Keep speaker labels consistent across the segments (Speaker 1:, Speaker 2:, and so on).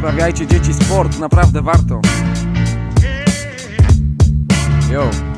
Speaker 1: Uprawiajcie dzieci sport, naprawdę warto. Yo.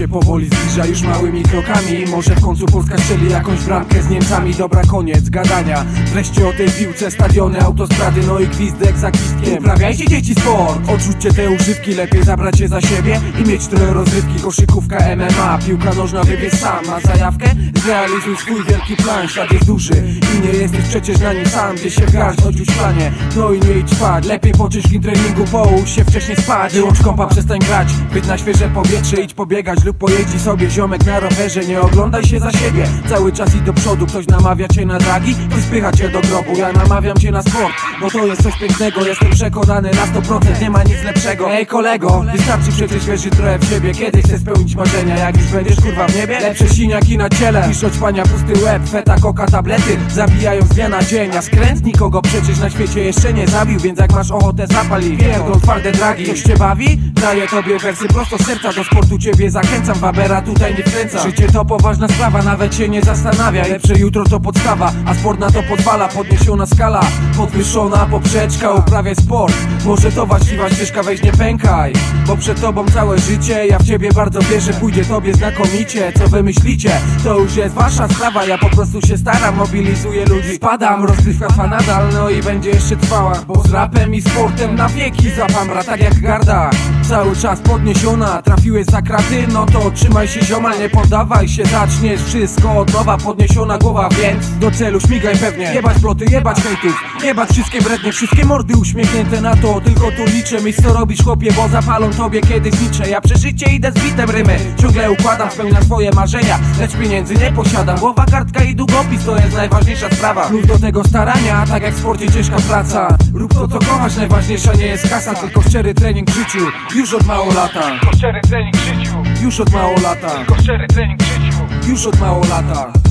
Speaker 2: Się powoli zbliża już małymi krokami. Może w końcu Polska strzeli jakąś bramkę z Niemcami. Dobra, koniec gadania. Wreszcie o tej piłce, stadiony, autostrady No i gwizdek za gwizdkiem. Uprawiajcie dzieci sport. Odrzućcie te używki, lepiej zabrać je za siebie I mieć trochę rozrywki, koszykówka, MMA Piłka nożna wybierz sam, a zajawkę? Zrealizuj swój wielki plan, świat jest duży I nie jesteś przecież na nim sam. Gdzie się choć już planie No i nie idź spać, lepiej po ciężkim treningu Połóż się wcześniej spać, wyłącz kompa, przestań grać. Być na świeże powietrze, idź pobiegać lub pojeździ sobie ziomek na rowerze Nie oglądaj się za siebie, cały czas idź do przodu Ktoś namawia cię na dragi, ktoś spycha cię do grobu. Ja namawiam cię na sport, bo to jest coś pięknego. Jestem przekonany na 100%, nie ma nic lepszego. Ej kolego, wystarczy przecież wierzyć trochę w siebie. Kiedyś chcesz spełnić marzenia, jak już będziesz kurwa w niebie. Lepsze siniaki na ciele, niż oćpania pusty łeb. Feta, koka, tablety, zabijają z dnia na dzień. A skręt nikogo przecież na świecie jeszcze nie zabił Więc jak masz ochotę zapali, pierdol twarde dragi. Coś cię bawi? Daję tobie wersy prosto z serca Do sportu ciebie zachęcam, Wabera tutaj nie wkręca. Życie to poważna sprawa, nawet się nie zastanawia. Lepsze jutro to podstawa, a sport na to pozwala. Podniesiona skala, podwyższona poprzeczka. Uprawiaj sport, może to właściwa ścieżka Weź nie pękaj, bo przed tobą całe życie Ja w ciebie bardzo wierzę, pójdzie tobie znakomicie Co wy myślicie, to już jest wasza sprawa Ja po prostu się staram, mobilizuję ludzi Spadam, rozgrywka trwa nadal, no i będzie jeszcze trwała. Bo z rapem i sportem na wieki zapamra Tak jak garda, cały czas podniesiona. Trafiłeś za kraty, no to trzymaj się ziomal Nie poddawaj się, zaczniesz wszystko od nowa Podniesiona głowa, więc do celu śmigaj pewnie. Jebać ploty, jebać hejtów, jebać wszystkie brednie Wszystkie mordy uśmiechnięte na to, tylko tu liczę Myśl co robisz chłopie, bo zapalą tobie kiedyś nicze Ja przy życie idę z bitem rymy, ciągle układam Spełniam swoje marzenia, lecz pieniędzy nie posiadam Głowa, kartka i długopis to jest najważniejsza sprawa. Plus do tego starania, tak jak w sporcie ciężka praca. Rób to co kochasz, najważniejsza nie jest kasa Tylko szczery trening w życiu, już od mało lata.
Speaker 3: Tylko szczery trening w życiu.
Speaker 2: Już od mało lata,
Speaker 3: Tylko szczery trening w życiu.
Speaker 2: Już od mało lata